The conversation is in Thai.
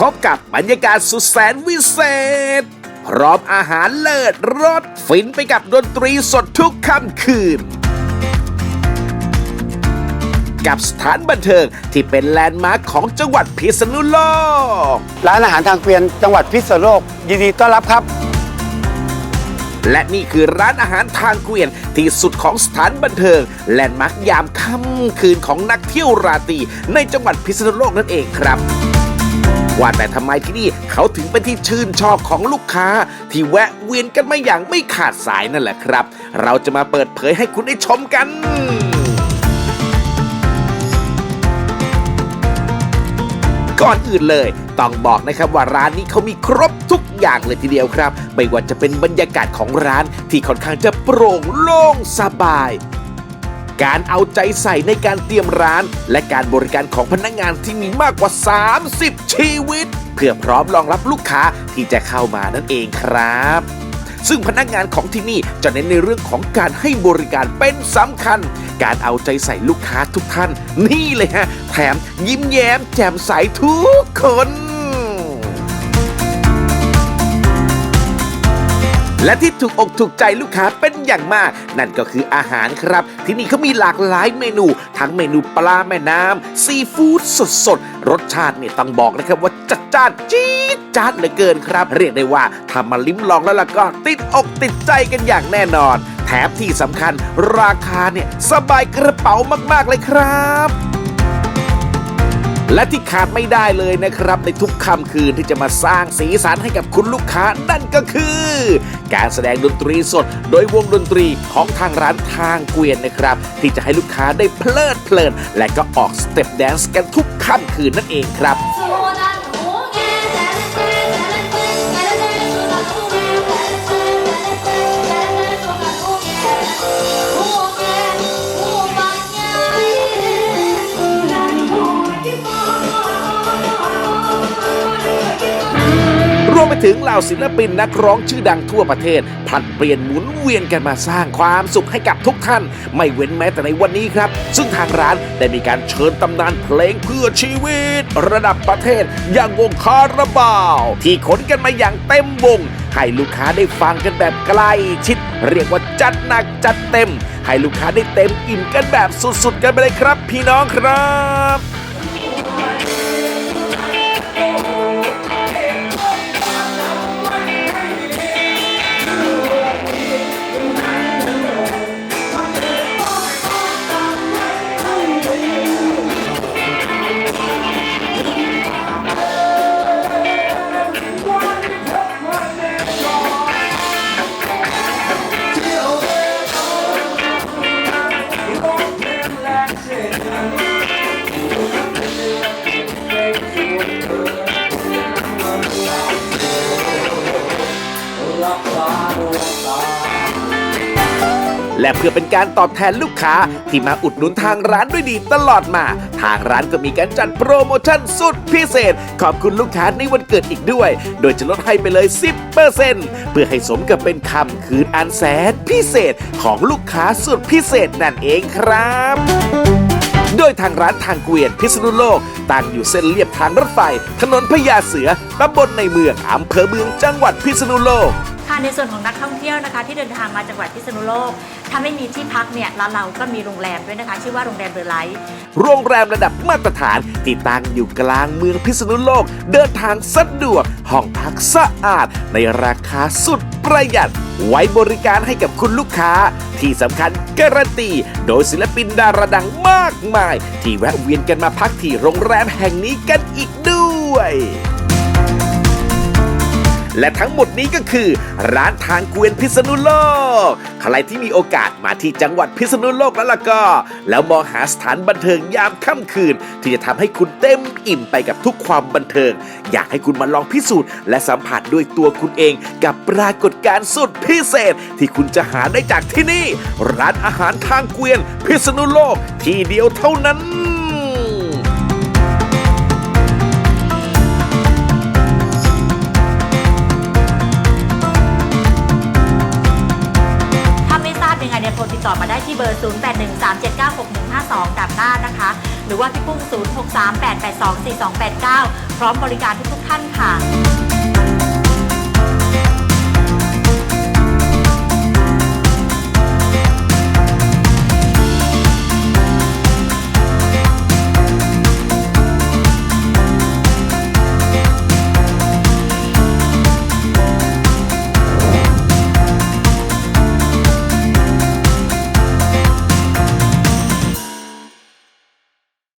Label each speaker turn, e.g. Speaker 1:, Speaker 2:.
Speaker 1: พบกับบรรยากาศสุดแสนวิเศษ พร้อมอาหารเลิศรสฟินไปกับดนตรีสดทุกค่ำคืน กับสถานบันเทิงที่เป็นแลนด์มาร์คของจังหวัดพิษณุโลก
Speaker 2: ร้านอาหารทางเกวียนจังหวัดพิษณุโลก ยินดีต้อนรับครับ
Speaker 1: และนี่คือร้านอาหารทางเกวียนที่สุดของสถานบันเทิง แลนด์มาร์คยามค่ำคืนของนักเที่ยวราตรีในจังหวัดพิษณุโลกนั่นเองครับว่าแต่ทำไมที่นี่เขาถึงเป็นที่ชื่นชอบของลูกค้า ที่แวะเวียนกันมาอย่างไม่ขาดสายนั่นแหละครับ เราจะมาเปิดเผยให้คุณได้ชมกัน ก่อนอื่นเลย ต้องบอกนะครับว่าร้านนี้เขามีครบทุกอย่างเลยทีเดียวครับ ไม่ว่าจะเป็นบรรยากาศของร้านที่ค่อนข้างจะโปร่งโล่งสบาย การเอาใจใส่ในการเตรียมร้าน และการบริการของพนักงานที่มีมากกว่า 30 ชีวิต เพื่อพร้อมรองรับลูกค้าที่จะเข้ามานั่นเองครับ ซึ่งพนักงานของที่นี่จะเน้นในเรื่องของการให้บริการเป็นสำคัญ การเอาใจใส่ลูกค้าทุกท่าน นี่เลยฮะ แถมยิ้มแย้มแจ่มใสทุกคน และที่ถูกอกถูกใจลูกค้าเป็นอย่างมาก นั่นก็คืออาหารครับ ที่นี่เขามีหลากหลายเมนู ทั้งเมนูปลาแม่น้ำซีฟู้ดสดๆ รสชาติเนี่ยต้องบอกนะครับว่าจัดจ้านจี๊ดจ๊าดเหลือเกินครับ เรียกได้ว่าทำมาลิ้มลองแล้วล่ะก็ติดอกติดใจกันอย่างแน่นอน แถมที่สำคัญราคาเนี่ยสบายกระเป๋ามากๆเลยครับ และที่ขาดไม่ได้เลยนะครับ ในทุกค่ำคืนที่จะมาสร้างสีสันให้กับคุณลูกค้านั่นก็คือ การแสดงดนตรีสด โดยวงดนตรีของทางร้านทางเกวียนนะครับ ที่จะให้ลูกค้าได้เพลิดเพลิน และก็ออกสเต็ปแดนซ์กันทุกค่ำคืนนั่นเองครับ วมไปถึงเหล่าศิลปินนักร้องชื่อดังทั่วประเทศผลัดเปลี่ยนหมุนเวียนกันมาสร้างความสุขให้กับทุกท่าน ไม่เว้นแม้แต่ในวันนี้ครับ ซึ่งทางร้านได้มีการเชิญตำนานเพลงเพื่อชีวิต ระดับประเทศอย่างวงคาราบาว ที่ขนกันมาอย่างเต็มวง ให้ลูกค้าได้ฟังกันแบบใกล้ชิด เรียกว่าจัดหนักจัดเต็ม ให้ลูกค้าได้เต็มอิ่มกันแบบสุดๆ กันไปเลยครับ พี่น้องครับ และเพื่อเป็นการตอบแทนลูกค้าที่มาอุดหนุนทางร้านด้วยดีตลอดมา ทางร้านก็มีการจัดโปรโมชั่นสุดพิเศษ ขอบคุณลูกค้าในวันเกิดอีกด้วย โดยจะลดให้ไปเลย 10%เพื่อให้สมกับเป็นคำคืนอันแสนพิเศษของลูกค้าสุดพิเศษนั่นเองครับโดยทางร้านทางเกวียนพิษณุโลก ตั้งอยู่เส้นเลียบทางรถไฟ ถนนพญาเสือตำบลในเมืองอำเภอเมืองจังหวัดพิษณุโลก
Speaker 3: ค่ะในส่วนของนักท่องเที่ยวนะคะ ที่เดินทางมาจังหวัดพิษณุโลก ถ้าไม่มีที่พักเนี่ยร้านเราก็มีโรงแรมด้วยนะคะ ชื่อว่าโรงแรมเดอะไลท์
Speaker 1: โรงแรมระดับมาตรฐานที่ตั้งอยู่กลางเมืองพิษณุโลก เดินทางสะดวก ห้องพักสะอาด ในราคาสุดประหยัด ไว้บริการให้กับคุณลูกค้า ที่สำคัญการันตี โดยศิลปินดาราดังมากมาย ที่แวะเวียนกันมาพักที่โรงแรมแห่งนี้กันอีกด้วย และทั้งหมดนี้ก็คือ ร้านทางเกวียนพิษณุโลก ใครที่มีโอกาสมาที่จังหวัดพิษณุโลกแล้วล่ะก็ แล้วมองหาสถานบันเทิงยามค่ำคืน ที่จะทำให้คุณเต็มอิ่มไปกับทุกความบันเทิง อยากให้คุณมาลองพิสูจน์ และสัมผัสด้วยตัวคุณเอง กับปรากฏการณ์สุดพิเศษ ที่คุณจะหาได้จากที่นี่ ร้านอาหารทางเกวียน พิษณุโลกที่เดียวเท่านั้น
Speaker 3: เบอร์ 0813796152ดับหน้านะคะ หรือว่าพี่ปุ้ง0638824289 พร้อมบริการทุกๆท่านค่ะ